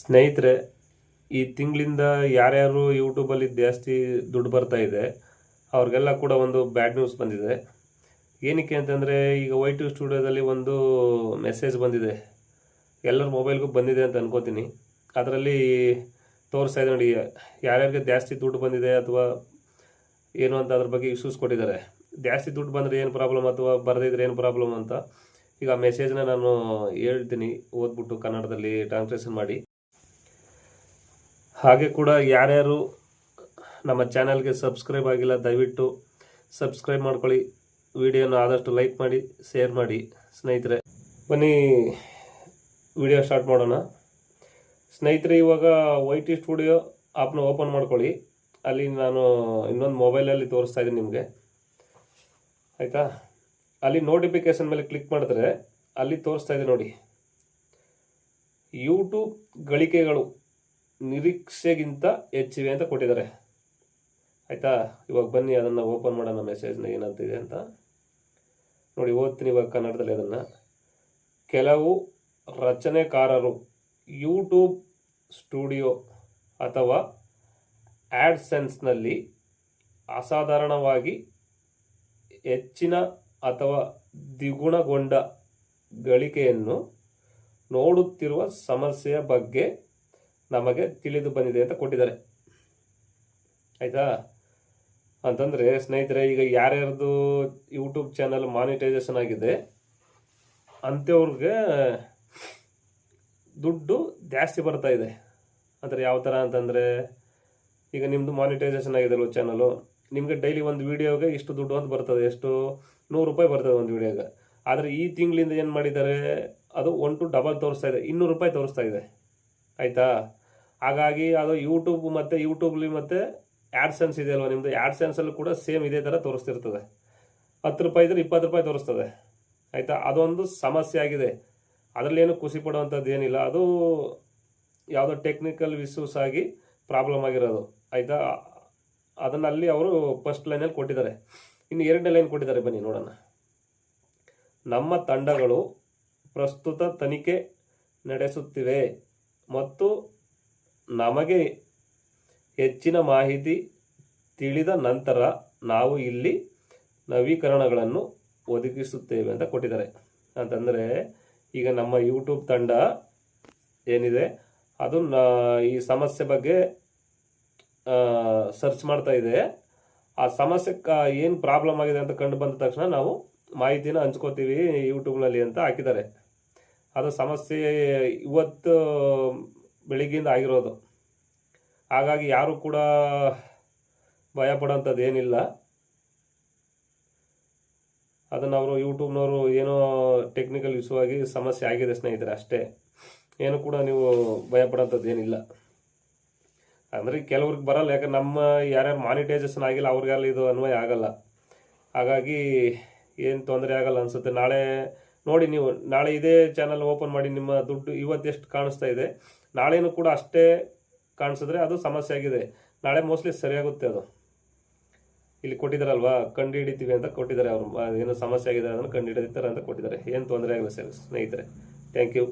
ಸ್ನೇಹಿತರೆ, ಈ ತಿಂಗಳಿಂದ ಯಾರ್ಯಾರು ಯೂಟ್ಯೂಬಲ್ಲಿ ಜಾಸ್ತಿ ದುಡ್ಡು ಬರ್ತಾ ಇದೆ, ಅವ್ರಿಗೆಲ್ಲ ಕೂಡ ಒಂದು ಬ್ಯಾಡ್ ನ್ಯೂಸ್ ಬಂದಿದೆ. ಏನಕ್ಕೆ ಅಂತಂದರೆ, ಈಗ ವೈ ಟು ಸ್ಟುಡಿಯೋದಲ್ಲಿ ಒಂದು ಮೆಸೇಜ್ ಬಂದಿದೆ. ಎಲ್ಲರ ಮೊಬೈಲ್ಗೂ ಬಂದಿದೆ ಅಂತ ಅನ್ಕೋತೀನಿ. ಅದರಲ್ಲಿ ತೋರಿಸ್ತಾ ಇದೆ ನೋಡಿ, ಯಾರ್ಯಾರಿಗೆ ಜಾಸ್ತಿ ದುಡ್ಡು ಬಂದಿದೆ ಅಥವಾ ಏನು ಅಂತ ಅದ್ರ ಬಗ್ಗೆ ಇಶ್ಯೂಸ್ ಕೊಟ್ಟಿದ್ದಾರೆ. ಜಾಸ್ತಿ ದುಡ್ಡು ಬಂದರೆ ಏನು ಪ್ರಾಬ್ಲಮ್ ಅಥವಾ ಬರದಿದ್ರೆ ಏನು ಪ್ರಾಬ್ಲಮ್ ಅಂತ ಈಗ ಆ ಮೆಸೇಜ್ನ ನಾನು ಹೇಳ್ತೀನಿ. ಓದ್ಬಿಟ್ಟು ಕನ್ನಡದಲ್ಲಿ ಟ್ರಾನ್ಸ್ಲೇಷನ್ ಮಾಡಿ. ಹಾಗೆ ಕೂಡ ಯಾರ್ಯಾರು ನಮ್ಮ ಚಾನೆಲ್ಗೆ ಸಬ್ಸ್ಕ್ರೈಬ್ ಆಗಿಲ್ಲ, ದಯವಿಟ್ಟು ಸಬ್ಸ್ಕ್ರೈಬ್ ಮಾಡ್ಕೊಳ್ಳಿ. ವಿಡಿಯೋನ ಆದಷ್ಟು ಲೈಕ್ ಮಾಡಿ, ಶೇರ್ ಮಾಡಿ ಸ್ನೇಹಿತರೆ. ಬನ್ನಿ, ವಿಡಿಯೋ ಸ್ಟಾರ್ಟ್ ಮಾಡೋಣ. ಸ್ನೇಹಿತರೆ, ಇವಾಗ ವೈ ಟಿ ಸ್ಟುಡಿಯೋ ಆಪ್ನ ಓಪನ್ ಮಾಡ್ಕೊಳ್ಳಿ. ಅಲ್ಲಿ ನಾನು ಇನ್ನೊಂದು ಮೊಬೈಲಲ್ಲಿ ತೋರಿಸ್ತಾ ಇದ್ದೀನಿ ನಿಮಗೆ. ಆಯಿತಾ? ಅಲ್ಲಿ ನೋಟಿಫಿಕೇಶನ್ ಮೇಲೆ ಕ್ಲಿಕ್ ಮಾಡಿದ್ರೆ ಅಲ್ಲಿ ತೋರಿಸ್ತಾ ಇದೆ ನೋಡಿ. ಯೂಟ್ಯೂಬ್ ಗಳಿಕೆಗಳು. ನಿರೀಕ್ಷೆಗಿಂತ ಹೆಚ್ಚಿವೆ ಅಂತ ಕೊಟ್ಟಿದ್ದಾರೆ. ಆಯಿತಾ? ಇವಾಗ ಬನ್ನಿ, ಅದನ್ನು ಓಪನ್ ಮಾಡೋಣ ಮೆಸೇಜ್ನ ಏನಂತಿದೆ ಅಂತ. ನೋಡಿ, ಓದ್ತೀನಿ ಇವಾಗ ಕನ್ನಡದಲ್ಲಿ ಅದನ್ನು. ಕೆಲವು ರಚನೆಕಾರರು ಯೂಟ್ಯೂಬ್ ಸ್ಟುಡಿಯೋ ಅಥವಾ ಆ್ಯಡ್ಸೆನ್ಸ್ನಲ್ಲಿ ಅಸಾಧಾರಣವಾಗಿ ಹೆಚ್ಚಿನ ಅಥವಾ ದ್ವಿಗುಣಗೊಂಡ ಗಳಿಕೆಯನ್ನು ನೋಡುತ್ತಿರುವ ಸಮಸ್ಯೆಯ ಬಗ್ಗೆ ನಮಗೆ ತಿಳಿದು ಬಂದಿದೆ ಅಂತ ಕೊಟ್ಟಿದ್ದಾರೆ. ಆಯಿತಾ? ಅಂತಂದರೆ ಸ್ನೇಹಿತರೆ, ಈಗ ಯಾರ್ಯಾರ್ದು ಯೂಟ್ಯೂಬ್ ಚಾನಲ್ ಮಾನಿಟೈಸೇಷನ್ ಆಗಿದೆ, ಅಂಥವ್ರಿಗೆ ದುಡ್ಡು ಜಾಸ್ತಿ ಬರ್ತಾ ಇದೆ. ಅಂದರೆ ಯಾವ ಥರ ಅಂತಂದರೆ, ಈಗ ನಿಮ್ಮದು ಮಾನಿಟೈಸೇಷನ್ ಆಗಿದೆ ಅಲ್ವ ಚಾನಲು ನಿಮಗೆ ಡೈಲಿ ಒಂದು ವೀಡಿಯೋಗೆ ಇಷ್ಟು ದುಡ್ಡು ಅಂತ ಬರ್ತದೆ, ಎಷ್ಟು ನೂರು ರೂಪಾಯಿ ಬರ್ತದೆ ಒಂದು ವೀಡಿಯೋಗೆ ಆದರೆ ಈ ತಿಂಗಳಿಂದ ಏನು ಮಾಡಿದ್ದಾರೆ, ಅದು ಒನ್ ಟು ಡಬಲ್ ತೋರಿಸ್ತಾ ಇದೆ, ಇನ್ನೂರು ರೂಪಾಯಿ ತೋರಿಸ್ತಾ ಇದೆ. ಆಯಿತಾ? ಹಾಗಾಗಿ ಅದು ಯೂಟ್ಯೂಬ್ ಮತ್ತು ಯೂಟ್ಯೂಬ್ಲಿ ಮತ್ತು ಆ್ಯಡ್ಸೆನ್ಸ್ ಇದೆ ಅಲ್ವಾ ನಿಮ್ಮದು ಆ್ಯಡ್ಸೆನ್ಸಲ್ಲೂ ಕೂಡ ಸೇಮ್ ಇದೇ ಥರ ತೋರಿಸ್ತಿರ್ತದೆ. ಹತ್ತು ರೂಪಾಯಿ ಇದ್ರೆ ಇಪ್ಪತ್ತು ರೂಪಾಯಿ ತೋರಿಸ್ತದೆ. ಆಯಿತಾ? ಅದೊಂದು ಸಮಸ್ಯೆ ಆಗಿದೆ. ಅದರಲ್ಲೇನು ಖುಷಿ ಪಡುವಂಥದ್ದು ಏನಿಲ್ಲ. ಅದು ಯಾವುದೋ ಟೆಕ್ನಿಕಲ್ ಇಶ್ಯೂಸ್ ಆಗಿ ಪ್ರಾಬ್ಲಮ್ ಆಗಿರೋದು. ಆಯಿತಾ? ಅದನ್ನಲ್ಲಿ ಅವರು ಫಸ್ಟ್ ಲೈನಲ್ಲಿ ಕೊಟ್ಟಿದ್ದಾರೆ. ಇನ್ನು ಎರಡನೇ ಲೈನ್ ಕೊಟ್ಟಿದ್ದಾರೆ. ಬನ್ನಿ, ನೋಡೋಣ. ನಮ್ಮ ತಂಡಗಳು ಪ್ರಸ್ತುತ ತನಿಖೆ ನಡೆಸುತ್ತಿವೆ. ಮತ್ತು ನಮಗೆ ಹೆಚ್ಚಿನ ಮಾಹಿತಿ ತಿಳಿದ ನಂತರ ನಾವು ಇಲ್ಲಿ ನವೀಕರಣಗಳನ್ನು ಒದಗಿಸುತ್ತೇವೆ ಅಂತ ಕೊಟ್ಟಿದ್ದಾರೆ. ಅಂತಂದರೆ ಈಗ ನಮ್ಮ ಯೂಟ್ಯೂಬ್ ತಂಡ ಏನಿದೆ, ಅದು ಈ ಸಮಸ್ಯೆ ಬಗ್ಗೆ ಸರ್ಚ್ ಮಾಡ್ತಾ ಇದೆ. ಆ ಸಮಸ್ಯೆ ಏನು ಪ್ರಾಬ್ಲಮ್ ಆಗಿದೆ ಅಂತ ಕಂಡು ಬಂದ ತಕ್ಷಣ ನಾವು ಮಾಹಿತಿನ ಹಂಚ್ಕೋತೀವಿ ಯೂಟ್ಯೂಬ್ನಲ್ಲಿ ಅಂತ ಹಾಕಿದ್ದಾರೆ. ಅದು ಸಮಸ್ಯೆ ಇವತ್ತು ಬೆಳಿಗ್ಗೆಯಿಂದ ಆಗಿರೋದು. ಹಾಗಾಗಿ ಯಾರು ಕೂಡ ಭಯ ಪಡೋಂಥದ್ದು ಏನಿಲ್ಲ ಅದನ್ನು ಅವರು ಯೂಟ್ಯೂಬ್ನವರು ಏನೋ ಟೆಕ್ನಿಕಲ್ ಇಶ್ಯೂ ಆಗಿ ಸಮಸ್ಯೆ ಆಗಿದೆ ಸ್ನೇಹಿತರೆ ಅಷ್ಟೇ. ಏನು ಕೂಡ ನೀವು ಭಯ ಪಡೋಂಥದ್ದು ಏನಿಲ್ಲ ಅಂದರೆ ಕೆಲವ್ರಿಗೆ ಬರಲ್ಲ, ಯಾಕಂದ್ರೆ ನಮ್ಮ ಯಾರ್ಯಾರು ಮಾನಿಟೈಸೇಷನ್ ಆಗಿಲ್ಲ ಅವ್ರಿಗೆಲ್ಲ ಇದು ಅನ್ವಯ ಆಗಲ್ಲ. ಹಾಗಾಗಿ ಏನು ತೊಂದರೆ ಆಗಲ್ಲ ಅನಿಸುತ್ತೆ. ನಾಳೆ ನೋಡಿ ನೀವು, ನಾಳೆ ಇದೇ ಚಾನಲ್ ಓಪನ್ ಮಾಡಿ ನಿಮ್ಮ ದುಡ್ಡು ಇವತ್ತು ಎಷ್ಟು ಕಾಣಿಸ್ತಾ ಇದೆ. ನಾಳೆನೂ ಕೂಡ ಅಷ್ಟೇ ಕಾಣಿಸಿದ್ರೆ ಅದು ಸಮಸ್ಯೆ ಆಗಿದೆ. ನಾಳೆ ಮೋಸ್ಟ್ಲಿ ಸರಿಯಾಗುತ್ತೆ ಅದು. ಇಲ್ಲಿ ಕೊಟ್ಟಿದ್ದಾರಲ್ವಾ, ಕಂಡು ಹಿಡಿತೀವಿ ಅಂತ ಕೊಟ್ಟಿದ್ದಾರೆ ಅವರು. ಏನು ಸಮಸ್ಯೆ ಆಗಿದೆ ಅದನ್ನು ಕಂಡು ಹಿಡಿತಾರೆ ಅಂತ ಕೊಟ್ಟಿದ್ದಾರೆ. ಏನು ತೊಂದರೆ ಆಗಲ್ಲ ಸರ್ ಸ್ನೇಹಿತರೆ. Thank you